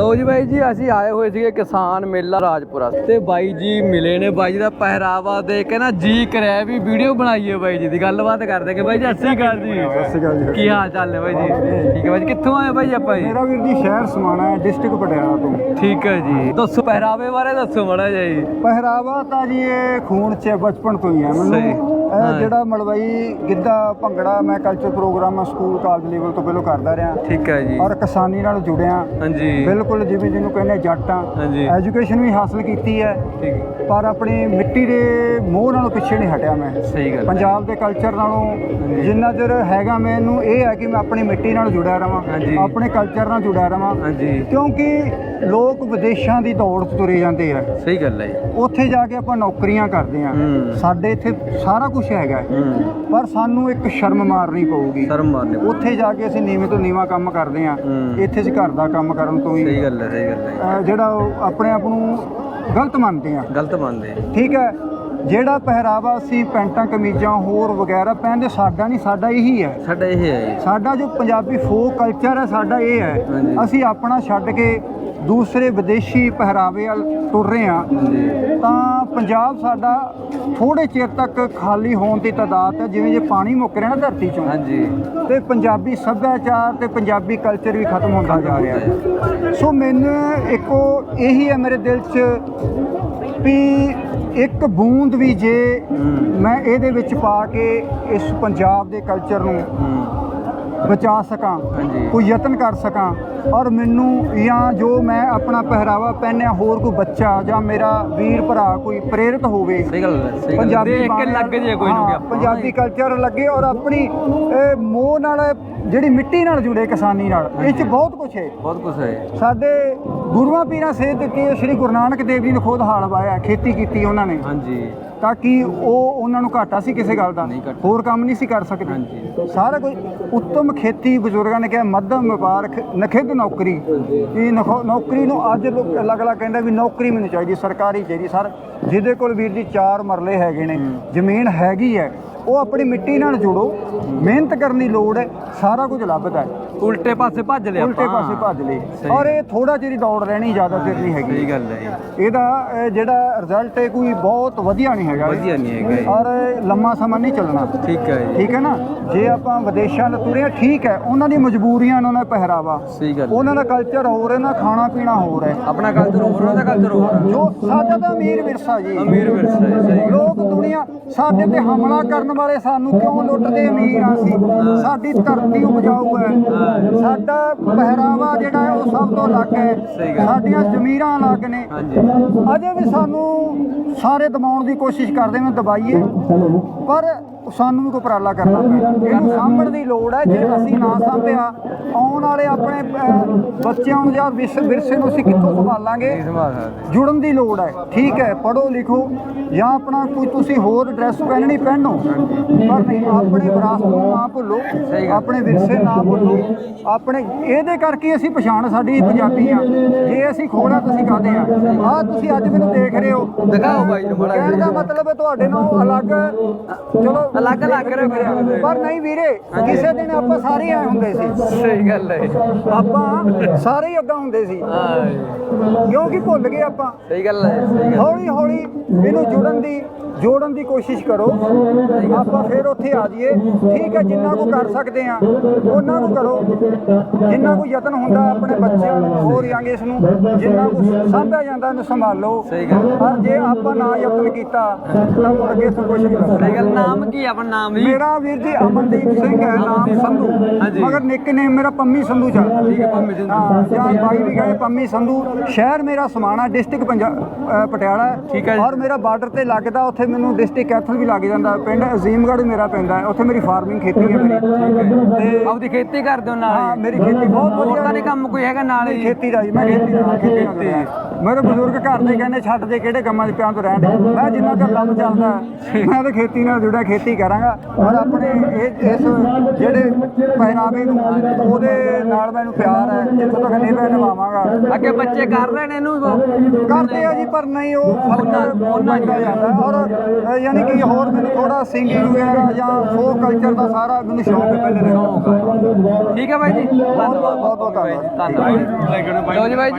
ਲੋ ਜੀ ਬਾਈ ਜੀ ਅਸੀਂ ਆਏ ਹੋਏ ਸੀਗੇ ਕਿਸਾਨ ਮੇਲਾ ਰਾਜਪੁਰਾ। ਤੇ ਬਾਈ ਜੀ ਮਿਲੇ ਨੇ ਬਾਈ ਜੀ ਦਾ ਪਹਿਰਾਵਾ ਦੇਖ ਕੇ ਨਾ ਜੀ ਕਰਿਆ ਵੀ ਵੀਡੀਓ ਬਣਾਈਏ ਬਾਈ ਜੀ ਦੀ ਗੱਲਬਾਤ ਕਰਦੇ ਕਿ ਬਾਈ ਜੀ ਸ਼੍ਰੀ ਅਕਾਲ ਜੀ। ਕੀ ਹਾਲ ਚਾਲ ਹੈ ਬਾਈ ਜੀ? ਠੀਕ ਹੈ ਬਾਈ ਜੀ ਕਿੱਥੋਂ ਆਏ ਬਾਈ ਆਪਾਂ ਜੀ? ਮੇਰਾ ਵੀਰ ਜੀ ਸ਼ਹਿਰ ਸਮਾਣਾ ਹੈ ਡਿਸਟ੍ਰਿਕਟ ਪਟਿਆਲਾ ਤੋਂ। ਠੀਕ ਹੈ ਜੀ। ਦੱਸੋ ਪਹਿਰਾਵੇ ਬਾਰੇ ਦੱਸੋ ਮੜਾ ਜੀ। ਪਹਿਰਾਵਾ ਤਾਂ ਜੀ ਇਹ ਖੂਨ 'ਚ ਬਚਪਨ ਤੋਂ ਹੀ ਹੈ। ਮੈਨੂੰ। ਇਹ ਜਿਹੜਾ ਮਲਵਈ ਗਿੱਧਾ ਭੰਗੜਾ ਮੈਂ culture programme school college level ਤੋਂ ਪਹਿਲਾਂ ਕਰਦਾ ਰਿਹਾ। ਠੀਕ ਹੈ ਜੀ। ਔਰ ਕਿਸਾਨੀ ਨਾਲ ਜੁੜਿਆ। ਹਾਂਜੀ। ਬਿਲਕੁਲ ਜਿਵੇਂ ਜਿਹਨੂੰ ਕਹਿੰਦੇ ਜੱਟਾਂ ਹਾਂਜੀ। ਐਜੂਕੇਸ਼ਨ ਵੀ ਹਾਸਲ ਕੀਤੀ ਹੈ ਠੀਕ ਪਰ ਆਪਣੀ ਮਿੱਟੀ ਦੇ ਮੋਹ ਨਾਲੋਂ ਪਿੱਛੇ ਨਹੀਂ ਹਟਿਆ ਮੈਂ ਸਹੀ ਗੱਲ ਹੈ। ਪੰਜਾਬ ਦੇ ਕਲਚਰ ਨਾਲੋਂ ਜਿੰਨਾ ਚਿਰ ਹੈਗਾ ਮੈਨੂੰ ਇਹ ਹੈ ਕਿ ਮੈਂ ਆਪਣੀ ਮਿੱਟੀ ਨਾਲ ਜੁੜਿਆ ਰਵਾਂ ਹਾਂਜੀ। ਆਪਣੇ ਕਲਚਰ ਨਾਲ ਜੁੜਿਆ ਰਵਾਂ ਹਾਂਜੀ ਕਿਉਂਕਿ ਲੋਕ ਵਿਦੇਸ਼ਾਂ ਦੀ ਦੌੜ ਤੁਰੇ ਜਾਂਦੇ ਆ। ਸਹੀ ਗੱਲ ਹੈ ਜੀ। ਉੱਥੇ ਜਾ ਕੇ ਆਪਾਂ ਨੌਕਰੀਆਂ ਕਰਦੇ ਆ। ਹੂੰ। ਸਾਡੇ ਇੱਥੇ ਸਾਰਾ ਕੁਝ ਹੈਗਾ। ਹੂੰ। ਪਰ ਸਾਨੂੰ ਇੱਕ ਸ਼ਰਮ ਮਾਰਨੀ ਪਊਗੀ। ਸ਼ਰਮ ਮਾਰਨੇ ਪਊ। ਉੱਥੇ ਜਾ ਕੇ ਅਸੀਂ ਨੀਵੇਂ ਤੋਂ ਨੀਵਾਂ ਕੰਮ ਕਰਦੇ ਆ। ਹੂੰ। ਇੱਥੇ ਅਸੀਂ ਘਰ ਦਾ ਕੰਮ ਕਰਨ ਤੋਂ ਹੀ ਸਹੀ ਗੱਲ ਹੈ ਸਹੀ ਗੱਲ ਹੈ ਅਹ ਜਿਹੜਾ ਉਹ ਆਪਣੇ ਆਪ ਨੂੰ ਗਲਤ ਮੰਨਦੇ ਆ। ਗਲਤ ਮੰਨਦੇ ਠੀਕ ਹੈ ਜਿਹੜਾ ਪਹਿਰਾਵਾ ਅਸੀਂ ਪੈਂਟਾਂ ਕਮੀਜ਼ਾਂ ਹੋਰ ਵਗੈਰਾ ਪਹਿਨਦੇ ਸਾਡਾ ਨਹੀਂ ਸਾਡਾ ਇਹੀ ਹੈ ਸਾਡਾ ਇਹ ਹੈ ਜੀ। ਸਾਡਾ ਜੋ ਪੰਜਾਬੀ ਫੋਕ ਕਲਚਰ ਹੈ ਸਾਡਾ ਇਹ ਹੈ ਹਾਂਜੀ। ਅਸੀਂ ਆਪਣਾ ਛੱਡ ਕੇ ਦੂਸਰੇ ਵਿਦੇਸ਼ੀ ਪਹਿਰਾਵੇ ਵੱਲ ਤੁਰ ਰਹੇ ਹਾਂਜੀ ਤਾਂ ਪੰਜਾਬ ਸਾਡਾ ਥੋੜੇ ਚਿਰ ਤੱਕ ਖਾਲੀ ਹੋਣ ਦੀ ਤਾਦਾਦ ਹੈ ਜਿਵੇਂ ਜੇ ਪਾਣੀ ਮੁੱਕ ਰਿਹਾ ਨਾ ਧਰਤੀ ਚੋਂ। ਹਾਂਜੀ। ਤੇ ਪੰਜਾਬੀ ਸੱਭਿਆਚਾਰ ਤੇ ਪੰਜਾਬੀ ਕਲਚਰ ਵੀ ਖਤਮ ਹੁੰਦਾ ਜਾ ਰਿਹਾ ਹੈ। ਸੋ ਮੈਨੂੰ ਇੱਕੋ ਇਹੀ ਹੈ ਮੇਰੇ ਦਿਲ 'ਚ ਵੀ ਇੱਕ ਬੂੰਦ ਵੀ ਜੇ। ਮੈਂ ਇਹਦੇ ਵਿੱਚ ਪਾ ਕੇ ਇਸ ਪੰਜਾਬ ਦੇ ਕਲਚਰ ਨੂੰ ਬਚਾ ਸਕਾਂ। ਕੋਈ ਯਤਨ ਕਰ ਸਕਾਂ। ਔਰ ਮੈਨੂੰ ਜਾਂ ਜੋ ਮੈਂ ਆਪਣਾ ਪਹਿਰਾਵਾ ਪਹਿਨਿਆ ਹੋਰ ਕੋਈ ਬੱਚਾ ਜਾਂ ਮੇਰਾ ਵੀਰ ਭਰਾ ਕੋਈ ਪ੍ਰੇਰਿਤ ਹੋਵੇ ਸਹੀ ਗੱਲ ਹੈ ਸਹੀ ਗੱਲ ਹੈ। ਦੇਖ ਕੇ ਬਾਣੇ ਲੱਗ ਜੇ ਕੋਈ ਨੂੰ ਹਾਂ, ਕਿ ਆਪਾਂ ਪੰਜਾਬੀ ਕਲਚਰ ਲੱਗੇ ਔਰ ਆਪਣੀ ਇਹ ਮੋਹ ਨਾਲ ਜਿਹੜੀ ਮਿੱਟੀ ਨਾਲ ਜੁੜੇ ਕਿਸਾਨੀ ਨਾਲ ਇਹ ਚ ਬਹੁਤ ਕੁਝ ਹੈ। ਬਹੁਤ ਕੁਝ ਹੈ। ਸਾਡੇ ਗੁਰੂਆਂ ਪੀਰਾਂ ਸੇਧ ਦਿੱਤੀ ਹੈ ਸ੍ਰੀ ਗੁਰੂ ਨਾਨਕ ਦੇਵ ਜੀ ਨੇ ਖੁਦ ਹਾਲ ਵਾਇਆ ਖੇਤੀ ਕੀਤੀ ਉਹਨਾਂ ਨੇ। ਹਾਂਜੀ। ਤਾਂ ਕਿ ਉਹ ਉਹਨਾਂ ਨੂੰ ਘਾਟਾ ਸੀ ਕਿਸੇ ਗੱਲ ਦਾ। ਨਹੀਂ ਘਾਟਾ। ਹੋਰ ਕੰਮ ਨਹੀਂ ਸੀ ਕਰ ਸਕਦੇ। ਹਾਂਜੀ। ਸਾਰਾ ਕੁਝ ਉੱਤਮ ਖੇਤੀ ਬਜ਼ੁਰਗਾਂ ਨੇ ਕਿਹਾ ਮੱਧਮ ਵਪਾਰ ਖ- ਨਖਿੱਧ ਨੌਕਰੀ। ਇਹ ਨਖੋ- ਨੌਕਰੀ ਨੂੰ ਅੱਜ ਲੋਕ ਅਲੱਗ ਅਲੱਗ ਕਹਿੰਦਾ ਵੀ ਨੌਕਰੀ ਮੈਨੂੰ ਚਾਹੀਦੀ ਸਰਕਾਰੀ ਚਾਹੀਦੀ। ਸਰ ਜਿਹਦੇ ਕੋਲ ਵੀਰ ਜੀ ਚਾਰ ਮਰਲੇ ਹੈਗੇ ਨੇ ਜ਼ਮੀਨ ਹੈਗੀ ਹੈ ਉਹ ਆਪਣੀ ਮਿੱਟੀ ਨਾਲ ਜੁੜੋ। ਮਿਹਨਤ ਕਰਨ ਦੀ ਲੋੜ ਹੈ ਸਾਰਾ ਕੁਝ ਲੱਭਦਾ ਹੈ। ਉਲਟੇ ਪਾਸੇ ਭੱਜ ਲਿਆ ਉਲਟੇ ਪਾਸੇ ਭੱਜ ਸਹੀ। ਔਰ ਇਹ ਥੋੜਾ ਜਿਹੀ ਦੌੜ ਰਹਿਣੀ ਜ਼ਿਆਦਾ ਫਿਰ ਨਹੀਂ ਹੈਗੀ। ਸਹੀ ਗੱਲ ਹੈ। ਇਹਦਾ ਇਹ ਜਿਹੜਾ ਰਿਜ਼ਲਟ ਹੈ ਕੋਈ ਬਹੁਤ ਵਧੀਆ ਨਹੀਂ ਹੈਗਾ। ਵਧੀਆ ਨਹੀਂ ਹੈਗਾ। ਔਰ ਇਹ ਲੰਮਾ ਸਮਾਂ ਨਹੀਂ ਚੱਲਣਾ। ਠੀਕ ਹੈ ਜੀ। ਠੀਕ ਹੈ ਨਾ? ਜੇ ਆਪਾਂ ਵਿਦੇਸ਼ਾਂ ਦਾ ਤੁਰੇ ਹਾਂ, ਠੀਕ ਹੈ। ਉਹਨਾਂ ਦੀ ਮਜਬੂਰੀਆਂ ਨੇ ਉਹਨਾਂ ਦਾ ਪਹਿਰਾਵਾ। ਸਹੀ ਗੱਲ ਹੈ। ਉਹਨਾਂ ਦਾ ਕਲਚਰ ਹੋਰ ਹੈ ਨਾ ਖਾਣਾ ਪੀਣਾ ਹੋਰ ਹੈ। ਆਪਣਾ ਕਲਚਰ ਹੋਰ ਉਹਦਾ ਕਲਚਰ ਹੋਰ। ਜੋ ਸਾਡਾ ਤਾਂ ਅਮੀਰ ਵਿਰਸਾ ਜੀ। ਅਮੀਰ ਵਿਰਸਾ ਹੈ ਸਹੀ ਗੱਲ ਲੋਕ ਦੁਨੀਆ ਸਾਡੇ ਤੇ ਹਮਲਾ ਕਰਨ ਵਾਲੇ ਸਾਨੂੰ ਕਿਉਂ ਲੁੱਟਦੇ ਅਮੀਰ ਆ ਸੀ ਸਾਡੀ ਧਰਤੀ ਉਪਜਾਊ ਹੈ। ਸਾਡਾ ਪਹਿਰਾਵਾ ਜਿਹੜਾ ਹੈ ਉਹ ਸਭ ਤੋਂ ਅਲੱਗ ਹੈ। ਸਾਡੀਆਂ ਜ਼ਮੀਰਾਂ ਅਲੱਗ ਨੇ। ਅਜੇ ਵੀ ਸਾਨੂੰ ਸਾਰੇ ਦਬਾਉਣ ਦੀ ਕੋਸ਼ਿਸ਼ ਕਰਦੇ ਨੇ ਦਬਾਈਏ। ਪਰ ਸਾਨੂੰ ਵੀ ਉਪਰਾਲਾ ਕਰਨਾ ਪੈਣਾ। ਇਹਨੂੰ ਸਾਂਭਣ ਦੀ ਲੋੜ ਹੈ। ਜੇ ਅਸੀਂ ਨਾ ਸਾਂਭਿਆ ਆਉਣ ਵਾਲੇ ਆਪਣੇ ਬੱਚਿਆਂ ਨੂੰ ਜਾਂ ਵਿਰਸੇ ਵਿਰਸੇ ਨੂੰ ਅਸੀਂ ਕਿੱਥੋਂ ਸੰਭਾਲਾਂਗੇ? ਜੁੜਨ ਦੀ ਲੋੜ ਹੈ। ਠੀਕ ਹੈ ਪੜੋ ਲਿਖੋ। ਜਾਂ ਆਪਣਾ ਕੋਈ ਤੁਸੀਂ ਹੋਰ ਡਰੈਸ ਪਹਿਨਣੀ ਪਹਿਨੋ। ਪਰ ਨਹੀਂ ਆਪਣੇ ਵਿਰਾਸਤ ਨੂੰ ਨਾ ਭੁੱਲੋ। ਆਪਣੇ ਵਿਰਸੇ ਨਾ ਭੁੱਲੋ। ਆਪਣੇ ਇਹਦੇ ਕਰਕੇ ਅਸੀਂ ਪਛਾਣ ਸਾਡੀ ਪੰਜਾਬੀ ਆ। ਜੇ ਅਸੀਂ ਖੋੜਾ ਤੁਸੀਂ ਕਾਹਦੇ ਆ। ਆ ਤੁਸੀਂ ਅੱਜ ਮੈਨੂੰ ਦੇਖ ਰਹੇ ਹੋ। ਦਿਖਾਓ ਬਾਈ ਨੂੰ ਮਾੜਾ ਕਹਿਣ ਦਾ ਮਤਲਬ ਹੈ ਤੁਹਾਡੇ ਨਾਲ ਅਲੱਗ ਚਲੋ ਅਲੱਗ ਅਲੱਗ ਰਹੇ ਪਰ ਨਹੀਂ ਵੀਰੇ ਕਿਸੇ ਦਿਨ ਆਪਾਂ ਸਾਰੇ ਆਏ ਹੁੰਦੇ ਸੀ। ਸਹੀ ਗੱਲ ਹੈ। ਆਪਾਂ ਸਾਰੇ ਹੀ ਅੱਗਾ ਹੁੰਦੇ ਸੀ। ਕਿਉਂਕਿ ਭੁੱਲ ਗਏ ਆਪਾਂ। ਸਹੀ ਗੱਲ ਹੈ ਹੌਲੀ ਹੌਲੀ ਇਹਨੂੰ ਜੁੜਨ ਦੀ ਜੋੜਨ ਦੀ ਕੋਸ਼ਿਸ਼ ਕਰੋ। ਆਪਾਂ ਫਿਰ ਉੱਥੇ ਆ ਜਾਈਏ। ਠੀਕ ਹੈ ਜਿੰਨਾ ਕੁ ਕਰ ਸਕਦੇ ਆ ਉਹਨਾਂ ਨੂੰ ਕਰੋ। ਜਿੰਨਾ ਕੁ ਯਤਨ ਹੁੰਦਾ ਆਪਣੇ ਬੱਚਿਆਂ ਨੂੰ ਹੋਰ ਯੰਗ ਇਸ ਨੂੰ ਜਿੰਨਾ ਕੁ ਸਾਂਭਿਆ ਜਾਂਦਾ ਇਹਨੂੰ ਸੰਭਾਲੋ। ਪਰ ਜੇ ਆਪਾਂ ਨਾ ਯਤਨ ਕੀਤਾ ਤਾਂ ਮੁੜ ਕੇ ਸਭ ਕੁਝ ਨਹੀਂ ਗੱਲ। ਨਾਮ ਕੀ ਆਪਣਾ? ਨਾਮ ਜੀ? ਮੇਰਾ ਵੀਰ ਜੀ ਅਮਨਦੀਪ ਸਿੰਘ ਹੈ ਨਾਮ ਸੰਧੂ। ਹਾਂਜੀ। ਮਗਰ ਨਿਕਨੇਮ ਮੇਰਾ ਪੰਮੀ ਸੰਧੂ ਚੱਲ ਠੀਕ ਹੈ ਪੰਮੀ ਸਿੰਘ ਹਾਂ ਜਾਂ ਬਾਈ ਵੀ ਗਏ ਪੰਮੀ ਸੰਧੂ। ਸ਼ਹਿਰ ਮੇਰਾ ਸਮਾਣਾ ਡਿਸਟ੍ਰਿਕਟ ਪਟਿਆਲਾ ਠੀਕ ਹੈ ਜੀ। ਔਰ ਮੇਰਾ ਬਾਰਡਰ ਤੇ ਲੱਗਦਾ ਉੱਥੇ ਮੈਨੂੰ ਡਿਸਟ੍ਰਿਕਟ ਕੈਥਲ ਵੀ ਲੱਗ ਜਾਂਦਾ। ਪਿੰਡ ਅਜ਼ੀਮਗੜ੍ਹ ਮੇਰਾ ਪੈਂਦਾ ਹੈ। ਉੱਥੇ ਮੇਰੀ ਫਾਰਮਿੰਗ ਖੇਤੀ ਹੈ ਮੇਰੀ ਤੇ ਆਪਦੀ ਖੇਤੀ ਕਰਦੇ ਹੋ ਨਾਲ ਹੀ? ਮੇਰੀ ਖੇਤੀ ਬਹੁਤ ਵਧੀਆ ਤਾਂ ਨਹੀਂ ਕੰਮ ਕੋਈ ਹੈਗਾ ਨਾਲ ਹੀ? ਖੇਤੀ ਦਾ ਜੀ ਮੈਂ ਖੇਤੀ ਦਾ ਖੇਤੀ ਨਾਲ ਜੁੜਿਆ। ਮੇਰੇ ਬਜ਼ੁਰਗ ਘਰ ਦੇ ਕਹਿੰਦੇ ਛੱਡ ਦੇ ਕਿਹੜੇ ਕੰਮਾਂ 'ਚ ਪਿਆਂ ਤੋਂ ਰਹਿਣ। ਮੈਂ ਜਿੰਨਾ ਚਿਰ ਕੰਮ ਚੱਲਦਾ ਮੈਂ ਤਾਂ ਖੇਤੀ ਨਾਲ ਜੁੜਿਆ ਖੇਤੀ ਕਰਾਂਗਾ। ਔਰ ਆਪਣੇ ਇਹ ਇਸ ਜਿਹੜੇ ਪਹਿਰਾਵੇ ਨੂੰ ਉਹਦੇ ਨਾਲ ਮੈਨੂੰ ਪਿਆਰ ਹੈ। ਜਿੱਥੋਂ ਤੱਕ ਨਹੀਂ ਮੈਂ ਨਿਭਾਵਾਂਗਾ। ਅੱਗੇ ਬੱਚੇ ਕਰ ਰਹੇ ਨੇ ਇਹਨੂੰ ਕਰਦੇ ਆ ਜੀ ਪਰ ਨਹੀਂ ਉਹ ਫ਼ਰਕ ਉਹਨਾਂ ਜਾਂਦਾ। ਔਰ ਅ, ਯਾਨੀ ਕਿ ਹੋਰ ਮੈਨੂੰ ਥੋੜਾ ਸਿੰਗਿੰਗ ਵਗੈਰਾ ਜਾਂ ਫੋਕ ਕਲਚਰ ਦਾ ਸਾਰਾ ਮੈਨੂੰ ਸ਼ੌਕ ਹੈ ਪਹਿਲੇ ਦਾ ਠੀਕ ਹੈ ਬਾਈ ਜੀ? ਬਹੁਤ ਬਹੁਤ ਧੰਨਵਾਦ। ਧੰਨਵਾਦ। ਲਓ ਜੀ ਬਾਈ ਜੀ।